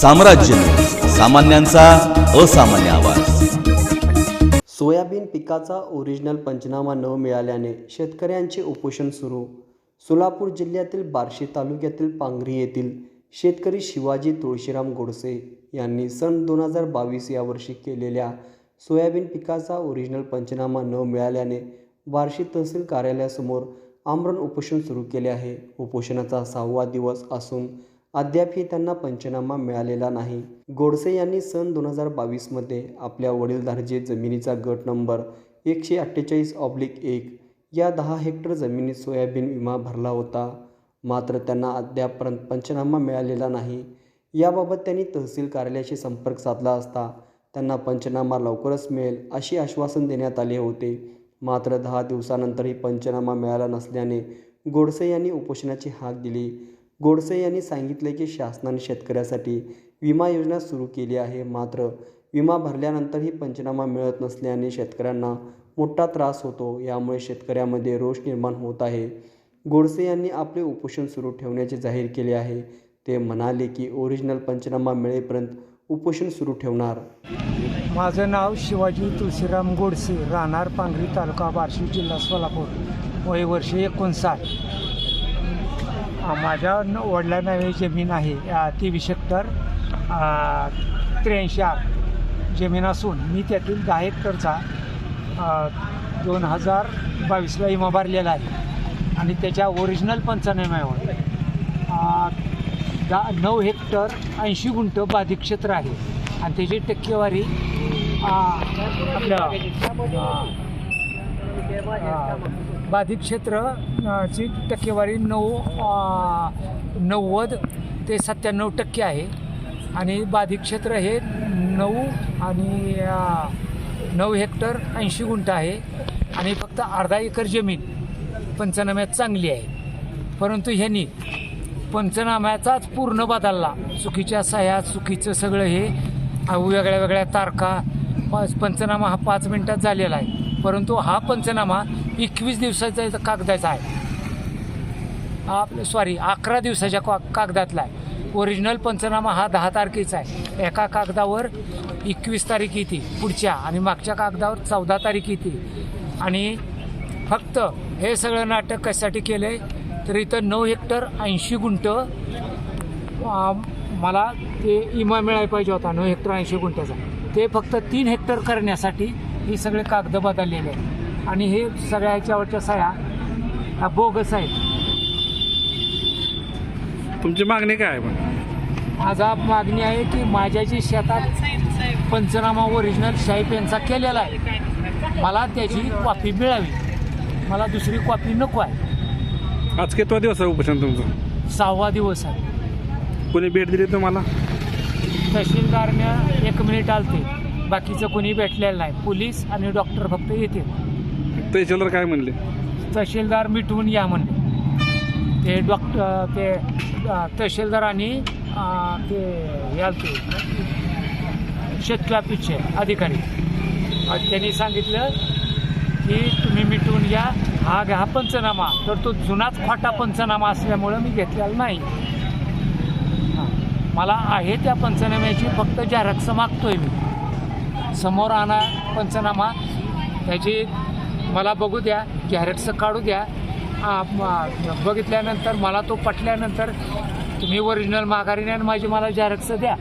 साम्राज्य. सामान्यांचा असामान्य आवाज. सोयाबीन पिकाचा ओरिजिनल पंचनामा न मिळाल्याने शेतकऱ्यांचे उपोषण सुरू. सोलापूर जिल्ह्यातील बार्शी तालुक्यातील पांगरी येथील शेतकरी शिवाजी तुळशीराम गोडसे यांनी सन दोन हजार बावीस या वर्षी केलेल्या सोयाबीन पिकाचा ओरिजिनल पंचनामा न मिळाल्याने बार्शी तहसील कार्यालयासमोर आमरण उपोषण सुरू केले आहे. उपोषणाचा सहावा दिवस असून अद्यापही त्यांना पंचनामा मिळालेला नाही. गोडसे यांनी सन दोन हजार बावीसमध्ये आपल्या वडीलधारजे जमिनीचा गट नंबर एकशे अठ्ठेचाळीस ऑब्लिक एक या दहा हेक्टर जमिनीत सोयाबीन विमा भरला होता. मात्र त्यांना अद्यापपर्यंत पंचनामा मिळालेला नाही. याबाबत त्यांनी तहसील कार्यालयाशी संपर्क साधला असता त्यांना पंचनामा लवकरच मिळेल अशी आश्वासन देण्यात आले होते. मात्र दहा दिवसानंतरही पंचनामा मिळाला नसल्याने गोडसे यांनी उपोषणाची हाक दिली. गोडसे यांनी सांगितले की शासनाने शेतकऱ्यासाठी विमा योजना सुरू केली आहे. मात्र विमा भरल्यानंतरही पंचनामा मिळत नसल्याने शेतकऱ्यांना मोठा त्रास होतो. यामुळे शेतकऱ्यामध्ये रोष निर्माण होत आहे. गोडसे यांनी आपले उपोषण सुरू ठेवण्याचे जाहीर केले आहे. ते म्हणाले की ओरिजिनल पंचनामा मिळेपर्यंत उपोषण सुरू ठेवणार. माझं नाव शिवाजी तुळशीराम गोडसे राहणार पांगरी तालुका बार्शी जिल्हा सोलापूर. वय वर्ष एकोणसाठ. माझ्या न- जमीन आहे. ती तेवीस त्र्याऐंशी आठ जमीन असून मी त्यातील दहा हेक्टरचा दोन हजार बावीसला विमा भरलेला आहे. आणि त्याच्या ओरिजिनल पंचनाम्यावर आ, दा नऊ हेक्टर ऐंशी गुंठ बाधित क्षेत्र आहे. आणि त्याची टक्केवारी आ, आपलं बाधित क्षेत्र ची टक्केवारी नऊ नव्वद ते सत्त्याण्णव टक्के आहे. आणि बाधित क्षेत्र हे नऊ आणि नऊ हेक्टर ऐंशी गुंठ आहे. आणि फक्त अर्धा एकर जमीन पंचनाम्यात चांगली आहे. परंतु ह्यांनी पंचनाम्याचाच पूर्ण बदलला. चुकीच्या सह्या चुकीचं सगळं हे वेगळ्या वेगळ्या तारखा पाच पंचनामा हा पाच मिनिटात झालेला आहे. परंतु हा पंचनामा एकवीस दिवसाचा इथं कागदाचा आहे. आप आपलं सॉरी अकरा दिवसाच्या का कागदातला आहे. ओरिजिनल पंचनामा हा दहा तारखेचा आहे. एका कागदावर एकवीस तारीख येते पुढच्या. आणि मागच्या कागदावर चौदा तारीख येते. आणि फक्त हे सगळं नाटक कशासाठी केलं आहे तर इथं नऊ हेक्टर ऐंशी गुंट मला ते इमा मिळायला पाहिजे होता. नऊ हेक्टर ऐंशी गुंठ्याचा. ते फक्त तीन हेक्टर करण्यासाठी ही सगळे कागद बदललेले आहेत. आणि हे सगळ्याच्यावरच्या सह्या ह्या बोगस आहेत. तुमची मागणी काय आहे माझा मागणी आहे की माझ्या जी शेतात पंचनामा ओरिजिनल शाहीप यांचा केलेला आहे मला त्याची कॉपी मिळावी. मला दुसरी कॉपी नको आहे. आज कितवा दिवस आहे उपोषण तुमचं? सहावा दिवस आहे. कोणी भेट दिली तुम्हाला? तहसीलदारनं एक मिनिट आलते. बाकीचं कोणी भेटलेलं नाही. पोलीस आणि डॉक्टर फक्त येतील. तहसीलदार काय म्हणले? तहसीलदार मिटवून या म्हणले. ते डॉक्टर ते अ, तहसीलदारांनी अ, ते आलते. शेतकरी ऑफिसचे अधिकारी. त्यांनी सांगितलं की तुम्ही मिटवून घ्या हा घ्या पंचनामा. तर तो जुनाच खोटा पंचनामा असल्यामुळं मी घेतलेला नाही. मला आहे त्या पंचनाम्याची फक्त जाहिरात मागतोय मी. समोर आणा पंचनामा त्याची मला बघू द्या गॅरेटचं काढू द्या. बघितल्यानंतर मला तो पटल्यानंतर तुम्ही ओरिजिनल माघारीने आणि माझी मला जाहिरातचं द्या.